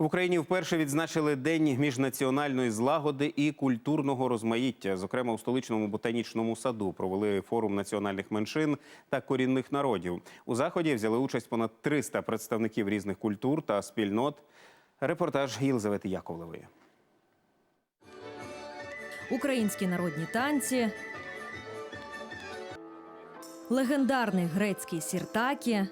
В Україні вперше відзначили День міжнаціональної злагоди і культурного розмаїття. Зокрема, у столичному ботанічному саду провели форум національних меншин та корінних народів. У заході взяли участь понад 300 представників різних культур та спільнот. Репортаж Єлизавети Яковлевої. українські народні танці, легендарний грецький сіртакі,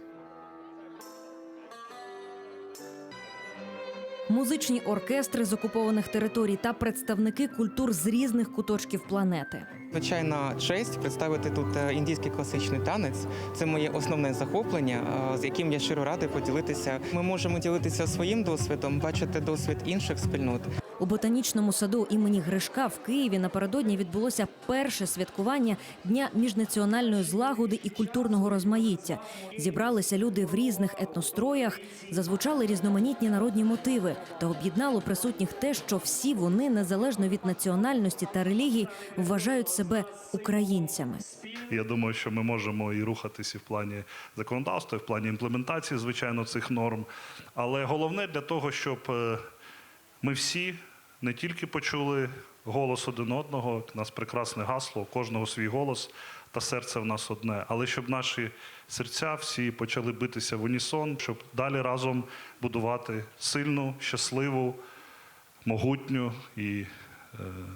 музичні оркестри з окупованих територій та представники культур з різних куточків планети. Звичайна честь представити тут е, індійський класичний танець. Це моє основне захоплення, е, з яким я щиро радий поділитися. Ми можемо ділитися своїм досвідом, бачити досвід інших спільнот. У ботанічному саду імені Гришка в Києві напередодні відбулося перше святкування Дня міжнаціональної злагоди і культурного розмаїття. Зібралися люди в різних етностроях, зазвучали різноманітні народні мотиви та об'єднало присутніх те, що всі вони, незалежно від національності та релігій, вважають себе українцями. Я думаю, що ми можемо і рухатися в плані законодавства, і в плані імплементації, звичайно, цих норм. Але головне для того, щоб е, ми всі не тільки почули голос один одного, у нас прекрасне гасло, у кожного свій голос та серце в нас одне, але щоб наші серця всі почали битися в унісон, щоб далі разом будувати сильну, щасливу, могутню і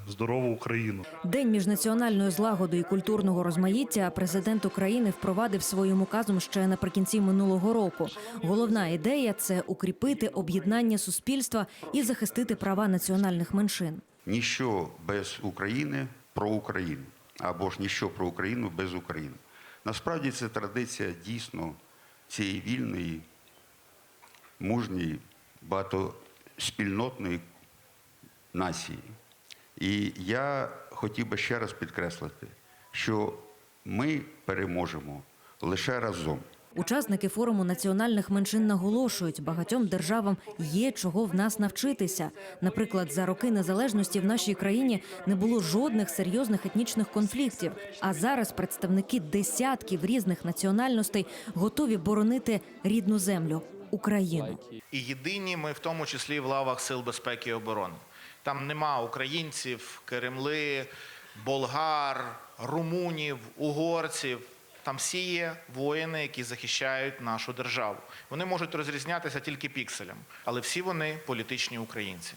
здорову Україну. День міжнаціональної злагоди і культурного розмаїття президент України впровадив своїм указом ще наприкінці минулого року. Головна ідея це укріпити об'єднання суспільства і захистити права національних меншин. ніщо без України про Україну, або ж ніщо про Україну без України. Насправді це традиція дійсно цієї вільної, мужньої, багатоспільнотної нації. І я хотів би ще раз підкреслити, що ми переможемо лише разом. Учасники форуму національних меншин наголошують, багатьом державам є чого в нас навчитися. Наприклад, за роки незалежності в нашій країні не було жодних серйозних етнічних конфліктів. А зараз представники десятків різних національностей готові боронити рідну землю Україну. І єдині ми в тому числі в лавах сил безпеки і оборони. Там нема українців, керемли, болгар, румунів, угорців. Там всі є воїни, які захищають нашу державу. Вони можуть розрізнятися тільки пікселем, але всі вони політичні українці.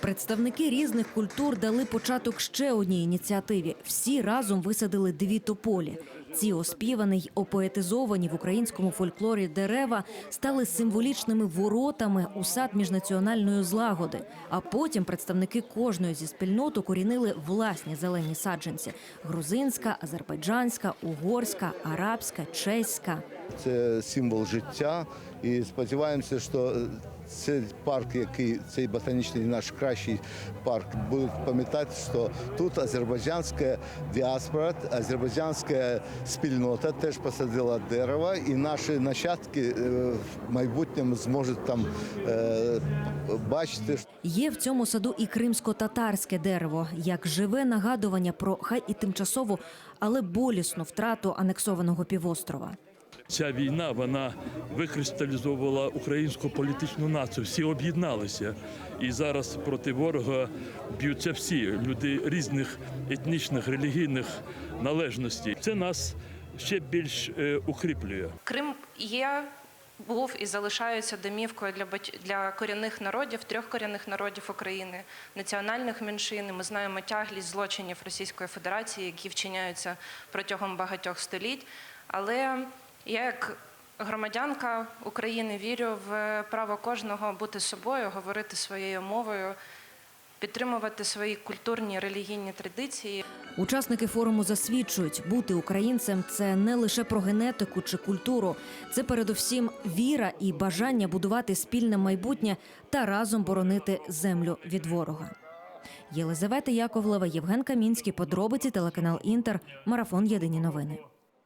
Представники різних культур дали початок ще одній ініціативі. Всі разом висадили дві тополі. Ці оспівані й опоетизовані в українському фольклорі дерева стали символічними воротами у сад міжнаціональної злагоди. А потім представники кожної зі спільнот укорінили власні зелені саджанці: грузинська, азербайджанська, угорська, арабська, чеська. Це символ життя. І сподіваємося, що цей парк, який цей ботанічний наш кращий парк, будуть пам'ятати, що тут азербайджанська діаспора, азербайджанська спільнота теж посадила дерево, і наші нащадки е, в майбутньому зможуть там е, бачити, Є в цьому саду і кримсько-татарське дерево, як живе нагадування про хай і тимчасову, але болісну втрату анексованого півострова. Ця війна вона викристалізовувала українську політичну націю. Всі об'єдналися, і зараз проти ворога б'ються всі люди різних етнічних релігійних належностей. Це нас ще більш е, укріплює. Крим є, був і залишається домівкою для для корінних народів, трьох корінних народів України, національних меншин. Ми знаємо тяглість злочинів Російської Федерації, які вчиняються протягом багатьох століть. Але я як громадянка України вірю в право кожного бути собою, говорити своєю мовою, підтримувати свої культурні релігійні традиції. Учасники форуму засвідчують, бути українцем це не лише про генетику чи культуру, це передусім віра і бажання будувати спільне майбутнє та разом боронити землю від ворога. Єлизавета Яковлева, Євген Камінський, подробиці телеканал Інтер, марафон Єдині новини.